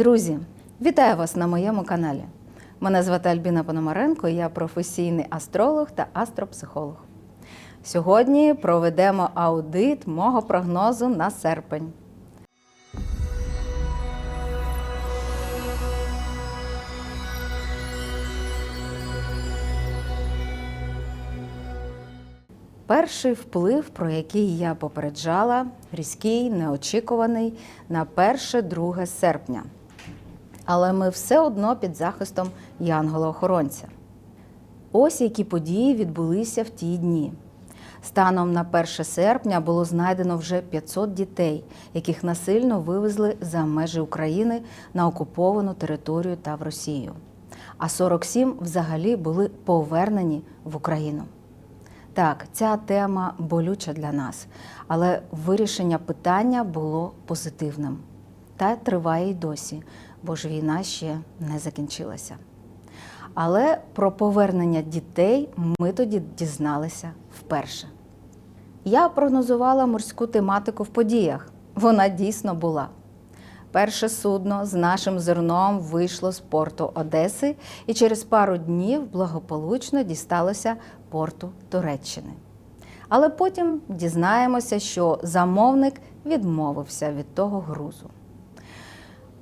Друзі, вітаю вас на моєму каналі. Мене звати Альбіна Пономаренко, я професійний астролог та астропсихолог. Сьогодні проведемо аудит мого прогнозу на серпень. Перший вплив, про який я попереджала, різкий, неочікуваний на 1-2 серпня. Але ми все одно під захистом Янгола-охоронця. Ось які події відбулися в ті дні. Станом на 1 серпня було знайдено вже 500 дітей, яких насильно вивезли за межі України на окуповану територію та в Росію. А 47 взагалі були повернені в Україну. Так, ця тема болюча для нас, але вирішення питання було позитивним та триває й досі, бо ж війна ще не закінчилася. Але про повернення дітей ми тоді дізналися вперше. Я прогнозувала морську тематику в подіях. Вона дійсно була. Перше судно з нашим зерном вийшло з порту Одеси і через пару днів благополучно дісталося порту Туреччини. Але потім дізнаємося, що замовник відмовився від того грузу.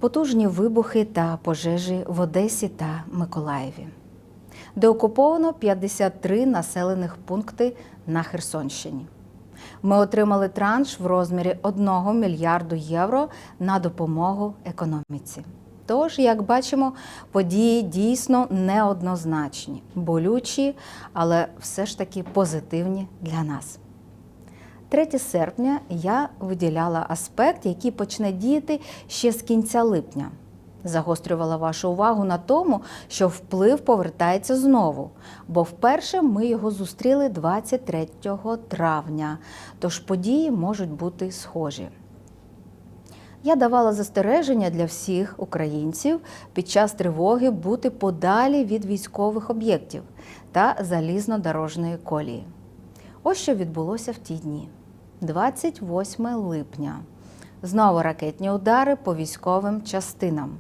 Потужні вибухи та пожежі в Одесі та Миколаєві. Де окуповано 53 населених пункти на Херсонщині. Ми отримали транш в розмірі 1 мільярду євро на допомогу економіці. Тож, як бачимо, події дійсно неоднозначні, болючі, але все ж таки позитивні для нас. 3 серпня я виділяла аспект, який почне діяти ще з кінця липня. Загострювала вашу увагу на тому, що вплив повертається знову, бо вперше ми його зустріли 23 травня, тож події можуть бути схожі. Я давала застереження для всіх українців під час тривоги бути подалі від військових об'єктів та залізнодорожної колії. Ось що відбулося в ті дні. 28 липня. Знову ракетні удари по військовим частинам.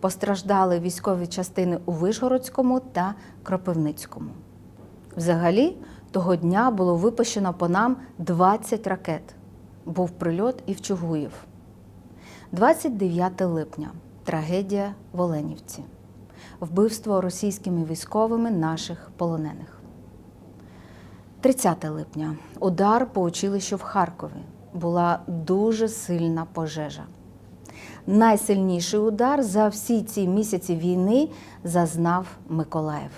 Постраждали військові частини у Вишгородському та Кропивницькому. Взагалі, того дня було випущено по нам 20 ракет. Був прильот і в Чугуїв. 29 липня. Трагедія в Оленівці. Вбивство російськими військовими наших полонених. 30 липня. Удар по училищу в Харкові. Була дуже сильна пожежа. Найсильніший удар за всі ці місяці війни зазнав Миколаїв.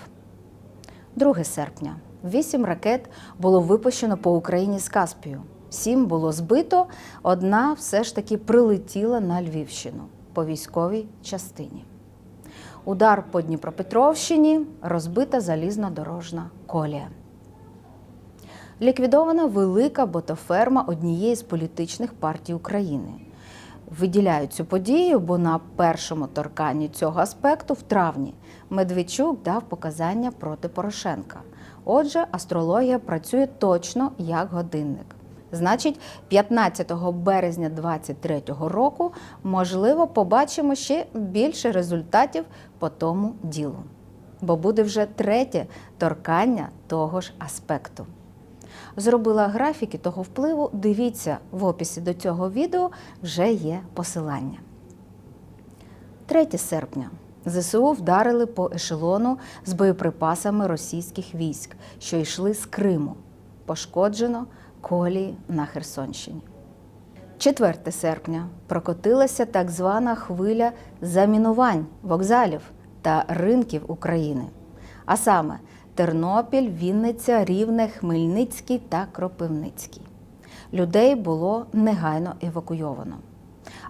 2 серпня. Вісім ракет було випущено по Україні з Каспію. Сім було збито, одна все ж таки прилетіла на Львівщину по військовій частині. Удар по Дніпропетровщині розбита залізнодорожна колія. Ліквідована велика ботоферма однієї з політичних партій України. Виділяють цю подію, бо на першому торканні цього аспекту в травні Медведчук дав показання проти Порошенка. Отже, астрологія працює точно як годинник. Значить, 15 березня 2023 року можливо побачимо ще більше результатів по тому ділу, бо буде вже третє торкання того ж аспекту. Зробила графіки того впливу. Дивіться в описі до цього відео вже є посилання. 3 серпня ЗСУ вдарили по ешелону з боєприпасами російських військ, що йшли з Криму. Пошкоджено колії на Херсонщині. 4 серпня прокотилася так звана хвиля замінувань вокзалів та ринків України. А саме Тернопіль, Вінниця, Рівне, Хмельницький та Кропивницький. Людей було негайно евакуйовано.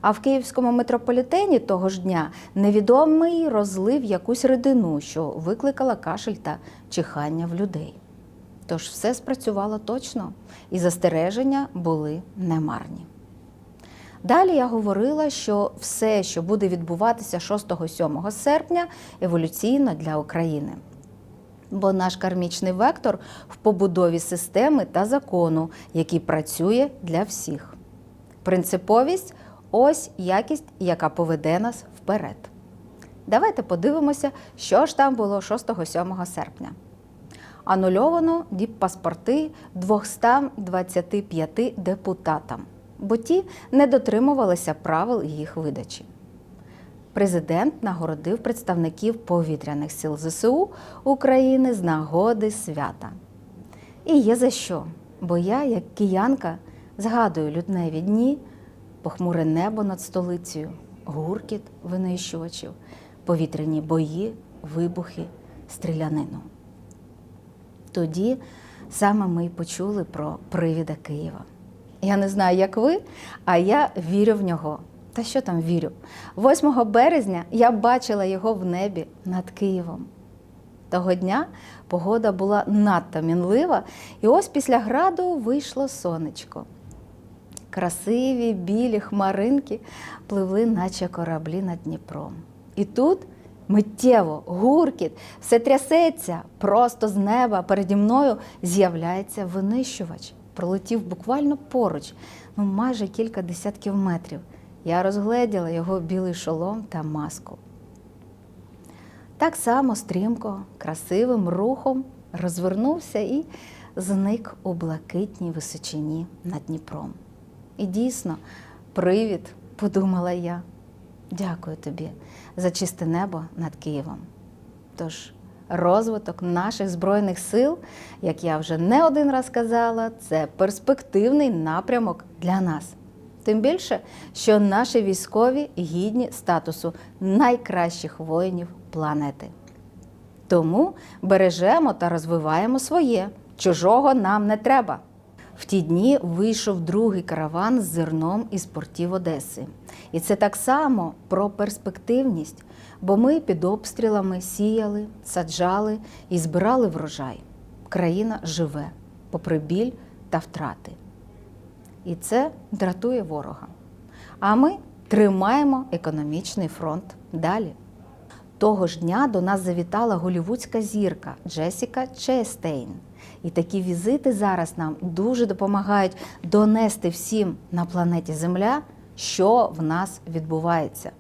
А в київському метрополітені того ж дня невідомий розлив якусь рідину, що викликала кашель та чихання в людей. Тож все спрацювало точно, і застереження були немарні. Далі я говорила, що все, що буде відбуватися 6-7 серпня, еволюційно для України. Бо наш кармічний вектор в побудові системи та закону, який працює для всіх. Принциповість Ось якість, яка поведе нас вперед. Давайте подивимося, що ж там було 6-7 серпня. Анульовано діппаспорти 225 депутатам, бо ті не дотримувалися правил їх видачі. Президент нагородив представників повітряних сил ЗСУ України з нагоди свята. І є за що, бо я, як киянка, згадую людневі дні, похмуре небо над столицею, гуркіт винищувачів, повітряні бої, вибухи, стрілянину. Тоді саме ми й почули про привіда Києва. Я не знаю, як ви, а я вірю в нього. Та що там вірю? 8 березня я бачила його в небі над Києвом. Того дня погода була надто мінлива, і ось після граду вийшло сонечко. Красиві білі хмаринки пливли, наче кораблі над Дніпром. І тут миттєво, гуркіт, все трясеться, просто з неба переді мною з'являється винищувач. Пролетів буквально поруч, ну майже кілька десятків метрів. Я розгледіла його білий шолом та маску. Так само стрімко, красивим рухом розвернувся і зник у блакитній височині над Дніпром. І дійсно, привід, подумала я. Дякую тобі за чисте небо над Києвом. Тож, розвиток наших Збройних сил, як я вже не один раз казала, це перспективний напрямок для нас. Тим більше, що наші військові гідні статусу найкращих воїнів планети. Тому бережемо та розвиваємо своє, чужого нам не треба. В ті дні вийшов другий караван з зерном із портів Одеси. І це так само про перспективність, бо ми під обстрілами сіяли, саджали і збирали врожай. Країна живе, попри біль та втрати. І це дратує ворога. А ми тримаємо економічний фронт далі. Того ж дня до нас завітала голівудська зірка Джесіка Честейн. І такі візити зараз нам дуже допомагають донести всім на планеті Земля, що в нас відбувається.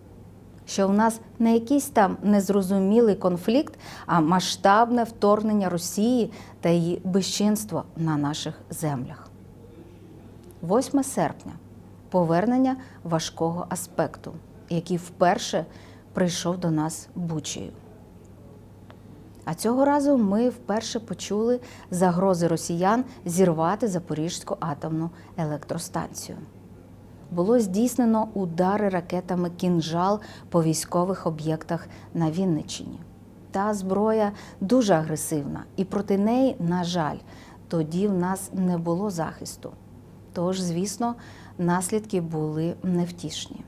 Що в нас не якийсь там незрозумілий конфлікт, а масштабне вторгнення Росії та її безчинство на наших землях. 8 серпня повернення важкого аспекту, який вперше прийшов до нас бучею. А цього разу ми вперше почули загрози росіян зірвати Запорізьку атомну електростанцію. Було здійснено удари ракетами кінжал по військових об'єктах на Вінниччині. Та зброя дуже агресивна, і проти неї, на жаль, тоді в нас не було захисту. Тож, звісно, наслідки були невтішні.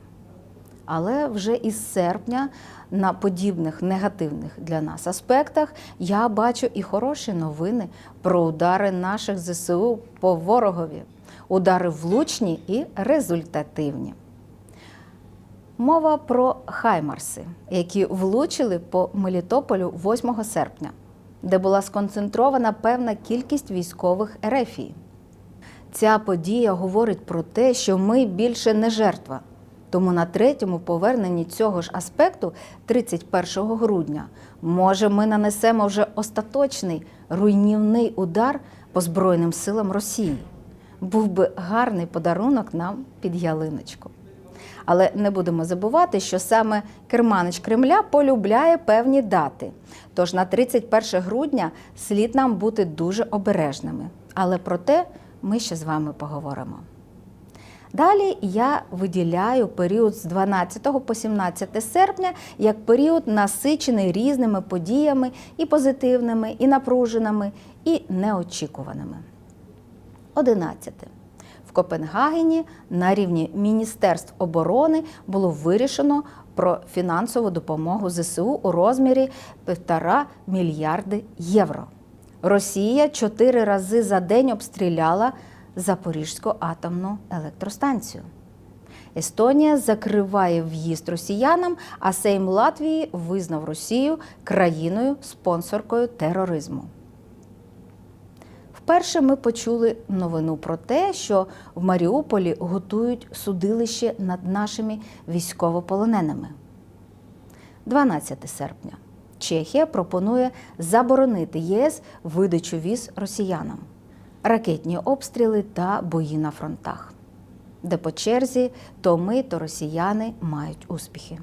Але вже із серпня на подібних негативних для нас аспектах я бачу і хороші новини про удари наших ЗСУ по ворогові, удари влучні і результативні. Мова про Хаймарси, які влучили по Мелітополю 8 серпня, де була сконцентрована певна кількість військових ерефії. Ця подія говорить про те, що ми більше не жертва. Тому на третьому поверненні цього ж аспекту, 31 грудня, може, ми нанесемо вже остаточний руйнівний удар по Збройним силам Росії. Був би гарний подарунок нам під ялиночку. Але не будемо забувати, що саме керманич Кремля полюбляє певні дати. Тож на 31 грудня слід нам бути дуже обережними. Але про те ми ще з вами поговоримо. Далі я виділяю період з 12 по 17 серпня як період насичений різними подіями і позитивними, і напруженими, і неочікуваними. 11. В Копенгагені на рівні Міністерств оборони було вирішено про фінансову допомогу ЗСУ у розмірі 1,5 мільярди євро. Росія чотири рази за день обстріляла Запорізьку атомну електростанцію. Естонія закриває в'їзд росіянам, а Сейм Латвії визнав Росію країною спонсоркою тероризму. Вперше ми почули новину про те, що в Маріуполі готують судилище над нашими військовополоненими. 12 серпня. Чехія пропонує заборонити ЄС видачу віз росіянам, ракетні обстріли та бої на фронтах, де по черзі то ми, то росіяни мають успіхи.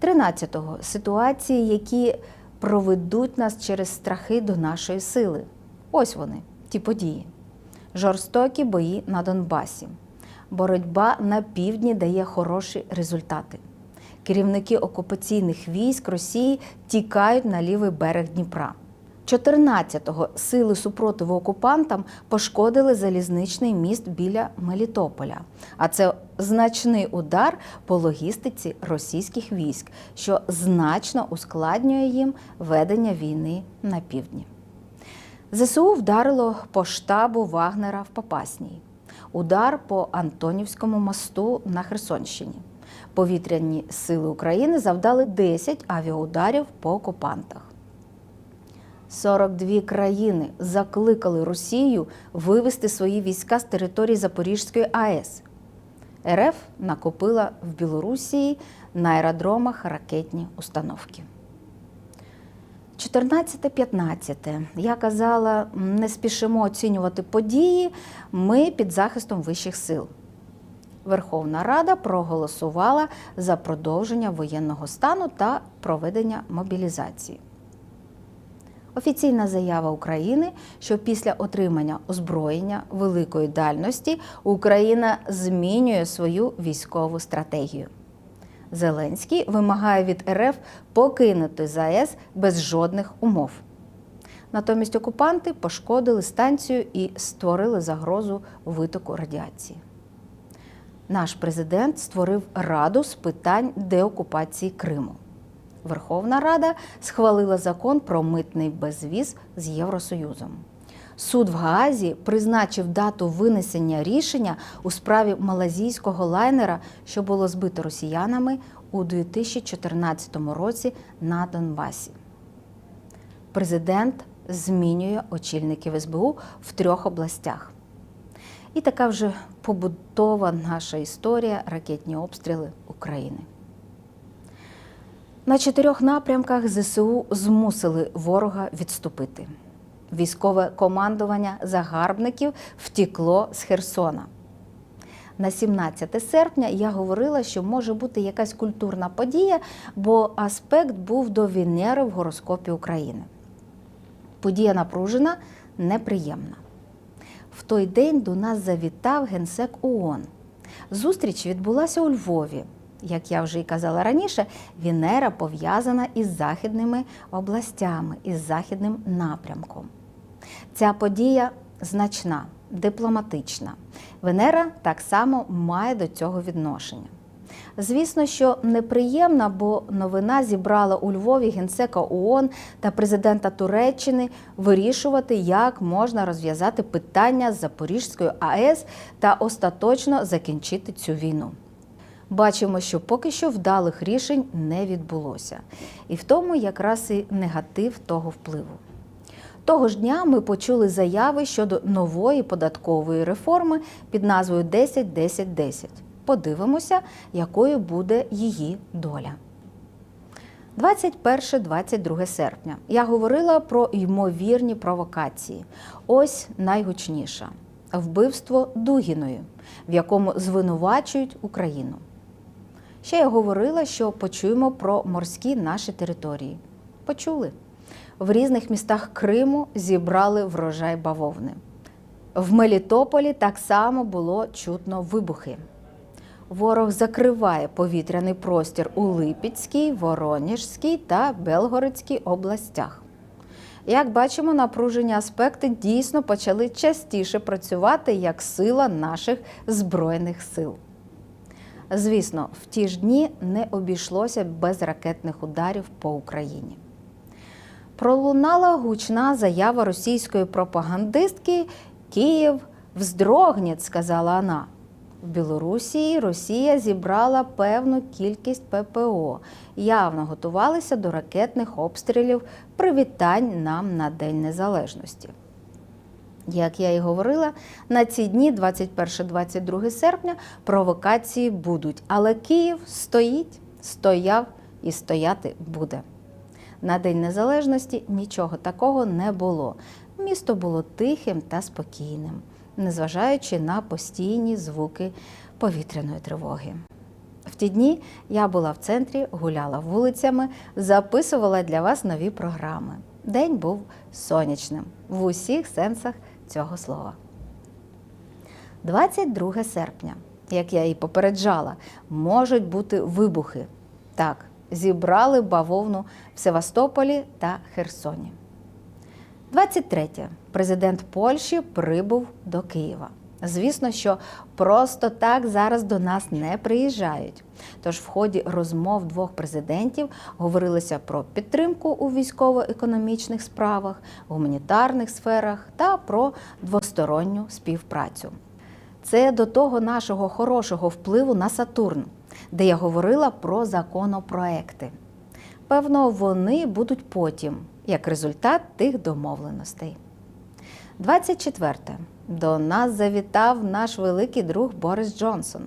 13-го ситуації, які проведуть нас через страхи до нашої сили. Ось вони, ті події. Жорстокі бої на Донбасі. Боротьба на півдні дає хороші результати. Керівники окупаційних військ Росії тікають на лівий берег Дніпра. 14-го сили супротиву окупантам пошкодили залізничний міст біля Мелітополя. А це значний удар по логістиці російських військ, що значно ускладнює їм ведення війни на півдні. ЗСУ вдарило по штабу Вагнера в Попасній. Удар по Антонівському мосту на Херсонщині. Повітряні сили України завдали 10 авіаударів по окупантах. 42 країни закликали Росію вивести свої війська з території Запорізької АЕС. РФ накопила в Білорусі на аеродромах ракетні установки. 14-15. Я казала, не спішимо оцінювати події. Ми під захистом вищих сил. Верховна Рада проголосувала за продовження воєнного стану та проведення мобілізації. Офіційна заява України, що після отримання озброєння великої дальності Україна змінює свою військову стратегію. Зеленський вимагає від РФ покинути ЗАЕС без жодних умов. Натомість окупанти пошкодили станцію і створили загрозу витоку радіації. Наш президент створив Раду з питань деокупації Криму. Верховна Рада схвалила закон про митний безвіз з Євросоюзом. Суд в Гаазі призначив дату винесення рішення у справі малазійського лайнера, що було збито росіянами у 2014 році на Донбасі. Президент змінює очільників СБУ в трьох областях. І така вже побутова наша історія ракетні обстріли України. На чотирьох напрямках ЗСУ змусили ворога відступити. Військове командування загарбників втікло з Херсона. На 17 серпня я говорила, що може бути якась культурна подія, бо аспект був до Венери в гороскопі України. Подія напружена, неприємна. Той день до нас завітав генсек ООН. Зустріч відбулася у Львові. Як я вже й казала раніше, Венера пов'язана із західними областями, із західним напрямком. Ця подія значна, дипломатична. Венера так само має до цього відношення. Звісно, що неприємна, бо новина зібрала у Львові генсека ООН та президента Туреччини вирішувати, як можна розв'язати питання з Запорізькою АЕС та остаточно закінчити цю війну. Бачимо, що поки що вдалих рішень не відбулося, і в тому якраз і негатив того впливу. Того ж дня ми почули заяви щодо нової податкової реформи під назвою 10-10-10. Подивимося, якою буде її доля. 21-22 серпня я говорила про ймовірні провокації. Ось найгучніша вбивство Дугіної, в якому звинувачують Україну. Ще я говорила, що почуємо про морські наші території. Почули. В різних містах Криму зібрали врожай бавовни. В Мелітополі так само було чутно вибухи. Ворог закриває повітряний простір у Липецькій, Вороніжській та Белгородській областях. Як бачимо, напружені аспекти дійсно почали частіше працювати як сила наших Збройних сил. Звісно, в ті ж дні не обійшлося без ракетних ударів по Україні. Пролунала гучна заява російської пропагандистки Київ вздрогнет, сказала вона. В Білорусі Росія зібрала певну кількість ППО, явно готувалися до ракетних обстрілів привітань нам на День Незалежності. Як я і говорила, на ці дні, 21-22 серпня, провокації будуть. Але Київ стоїть, стояв і стояти буде. На День Незалежності нічого такого не було. Місто було тихим та спокійним, незважаючи на постійні звуки повітряної тривоги. В ті дні я була в центрі, гуляла вулицями, записувала для вас нові програми. День був сонячним в усіх сенсах цього слова. 22 серпня, як я і попереджала, можуть бути вибухи. Так, зібрали бавовну в Севастополі та Херсоні. 23. Президент Польщі прибув до Києва. Звісно, що просто так зараз до нас не приїжджають. Тож в ході розмов двох президентів говорилося про підтримку у військово-економічних справах, гуманітарних сферах та про двосторонню співпрацю. Це до того нашого хорошого впливу на Сатурн, де я говорила про законопроекти. Певно, вони будуть потім, як результат тих домовленостей. 24. До нас завітав наш великий друг Борис Джонсон.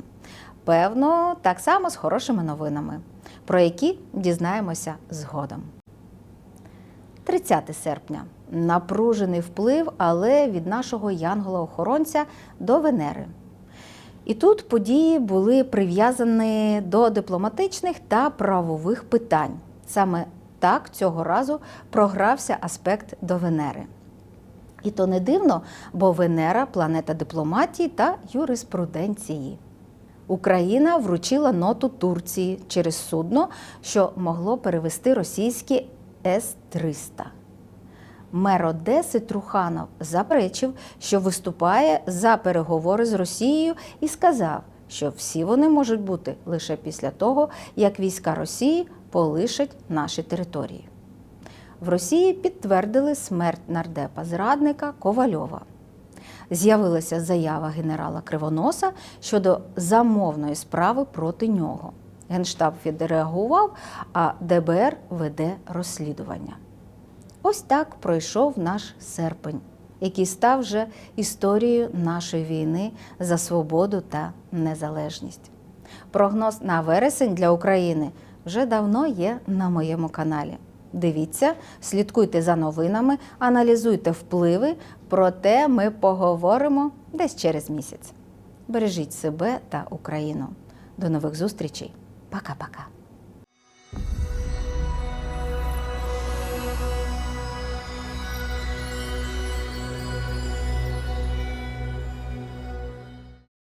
Певно, так само з хорошими новинами, про які дізнаємося згодом. 30 серпня. Напружений вплив, але від нашого янгола-охоронця до Венери. І тут події були прив'язані до дипломатичних та правових питань. Саме так цього разу програвся аспект до Венери. І то не дивно, бо Венера планета дипломатії та юриспруденції. Україна вручила ноту Турції через судно, що могло перевести російські С-300. Мер Одеси Труханов заперечив, що виступає за переговори з Росією і сказав, що всі вони можуть бути лише після того, як війська Росії полишать наші території. В Росії підтвердили смерть нардепа зрадника Ковальова. З'явилася заява генерала Кривоноса щодо замовної справи проти нього. Генштаб відреагував, а ДБР веде розслідування. Ось так пройшов наш серпень, який став вже історією нашої війни за свободу та незалежність. Прогноз на вересень для України вже давно є на моєму каналі. Дивіться, слідкуйте за новинами, аналізуйте впливи, проте ми поговоримо десь через місяць. Бережіть себе та Україну. До нових зустрічей. Пока-пока.